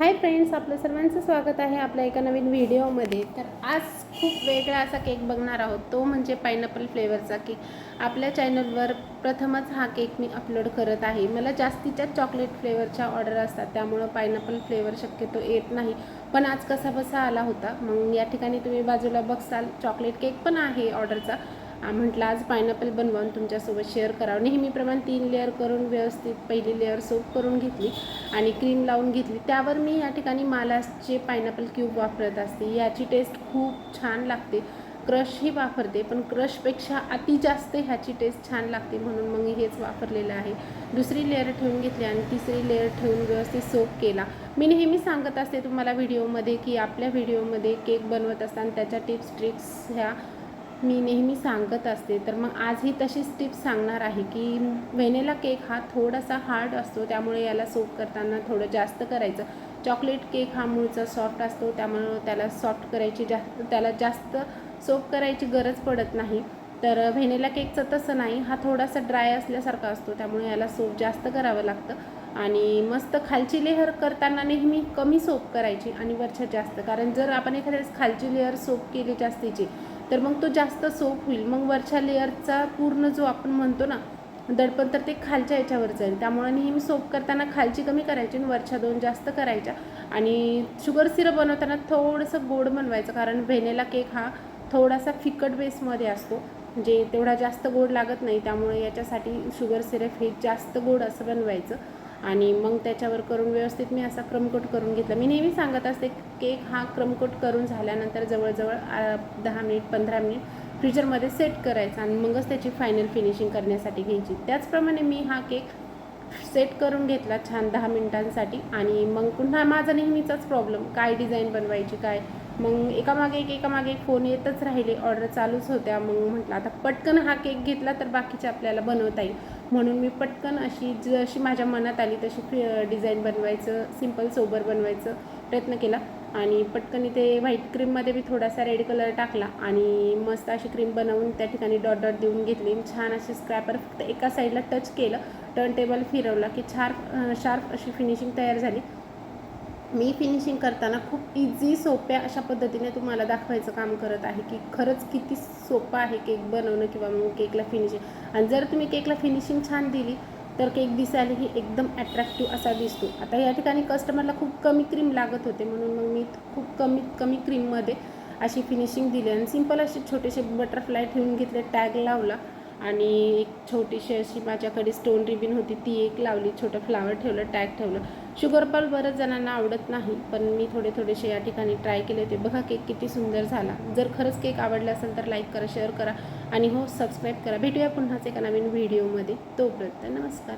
Hi friends आपलं सर्वांचं स्वागत आहे आपल्या एका नवीन व्हिडिओमध्ये. तर आज खूप वेगळा असा केक बघणार आहोत. तो म्हणजे पायनॅपल फ्लेवरचा केक. आपल्या चॅनलवर प्रथमच हा केक मी अपलोड करत आहे. मला जास्तीच्या चॉकलेट फ्लेवरच्या ऑर्डर असतात त्यामुळं पायनॅपल फ्लेवर शक्यतो येत नाही. पण आज कसा बसा आला होता मग या ठिकाणी तुम्ही बाजूला बघसाल. चॉकलेट केक पण आहे ऑर्डरचा म्हटलं आज पायनॅपल बनवून तुमच्यासोबत शेअर करावं. नेहमीप्रमाणे तीन लेअर करून व्यवस्थित पहिली लेअर सोप करून घेतली आणि क्रीम लावून घेतली. त्यावर मी या ठिकाणी मालासचे पायनॅपल क्यूब वापरत असते. याची टेस्ट खूप छान लागते. क्रशही वापरते पण क्रशपेक्षा अति जास्त ह्याची टेस्ट छान लागते म्हणून मग हेच वापरलेलं आहे. दुसरी लेअर ठेवून घेतली आणि तिसरी लेअर ठेवून व्यवस्थित सोप केला. मी नेहमी सांगत असते तुम्हाला व्हिडिओमध्ये की आपल्या व्हिडिओमध्ये केक बनवत असताना त्याच्या टिप्स ट्रिक्स ह्या मी नेहमी सांगत असते. तर मग आजही तशीच टिप्स सांगणार आहे की व्हेनेला केक हा थोडासा हार्ड असतो त्यामुळे याला सोप करताना थोडं जास्त करायचं. चॉकलेट केक हा मूळचा सॉफ्ट असतो त्यामुळं त्याला सॉफ्ट करायची जास्त त्याला जास्त सोप करायची गरज पडत नाही. तर व्हेनेला केकचं तसं नाही हा थोडासा ड्राय असल्यासारखा असतो त्यामुळे याला सोप जास्त करावं लागतं. आणि मस्त खालची लेअर करताना नेहमी कमी सोप करायची आणि वरच्या जास्त. कारण जर आपण एखाद्या खालची लेअर सोप केली जास्तीची तर मग तो जास्त सोप होईल. मग वरच्या लेअरचा पूर्ण जो आपण म्हणतो ना दडपण तर ते खालच्या याच्यावर जाईल. त्यामुळे नेहमी सोप करताना खालची कमी करायची आणि वरच्या दोन जास्त करायच्या. आणि शुगर सिरप बनवताना थोडंसं गोड बनवायचं कारण व्हेनेला केक हा थोडासा फिकट बेसमध्ये असतो. म्हणजे तेवढा जास्त गोड लागत नाही त्यामुळे याच्यासाठी शुगर सिरप हे जास्त गोड असं बनवायचं. आणि मग त्याच्यावर करून व्यवस्थित मी असा क्रमकोट करून घेतला. मी नेहमी सांगत असते केक हा क्रमकोट करून झाल्यानंतर जवळजवळ दहा मिनिट पंधरा मिनिट फ्रीजरमध्ये सेट करायचा आणि मगच त्याची फायनल फिनिशिंग करण्यासाठी घ्यायची. त्याचप्रमाणे मी हा केक सेट करून घेतला छान दहा मिनिटांसाठी आणि मग पुन्हा माझा नेहमीचाच प्रॉब्लेम काय डिझाईन बनवायची काय मग एकामागे एक एकामागे एक फोन येतच राहिले. ऑर्डर चालूच होत्या. मग म्हटलं आता पटकन हा केक घेतला तर बाकीचे आपल्याला बनवता येईल. म्हणून मी पटकन अशी जशी माझ्या मनात आली तशी डिझाईन बनवायचं सिंपल सोबर बनवायचं प्रयत्न केला. आणि पटकन इथे व्हाईट क्रीममध्ये मी थोडासा रेड कलर टाकला आणि मस्त अशी क्रीम बनवून त्या ठिकाणी डॉट डॉट देऊन घेतली. छान अशी स्क्रॅपर फक्त एका साईडला टच केलं. टर्न टेबल फिरवला की छार शार्प अशी फिनिशिंग तयार झाली. मी फिनिशिंग करताना खूप इझी सोप्या अशा पद्धतीने तुम्हाला दाखवायचं काम करत आहे की खरंच किती सोपं आहे केक बनवणं किंवा मग केकला फिनिशिंग आणि जर तुम्ही केकला फिनिशिंग छान दिली तर केक दिसायलाही एकदम अट्रॅक्टिव्ह असा दिसतो. आता या ठिकाणी कस्टमरला खूप कमी क्रीम लागत होते म्हणून मग मी खूप कमीत कमी क्रीममध्ये अशी फिनिशिंग दिली. आणि सिंपल असे छोटेसे बटरफ्लाय ठेवून घेतले टॅग लावला. आणि एक छोटीशी अशी माझ्याकडे स्टोन रिबिन होती ती एक लावली छोटं फ्लावर ठेवलं टॅग ठेवलं. शुगर पाल बऱ्याच जणांना आवडत नाही पण मी थोडे थोडेसे या ठिकाणी ट्राय केले होते. बघा केक किती सुंदर झाला. जर खरंच केक आवडला असेल तर लाईक करा शेअर करा आणि हो सबस्क्राईब करा. भेटूया पुन्हाच एका नवीन व्हिडिओमध्ये तोपर्यंत नमस्कार.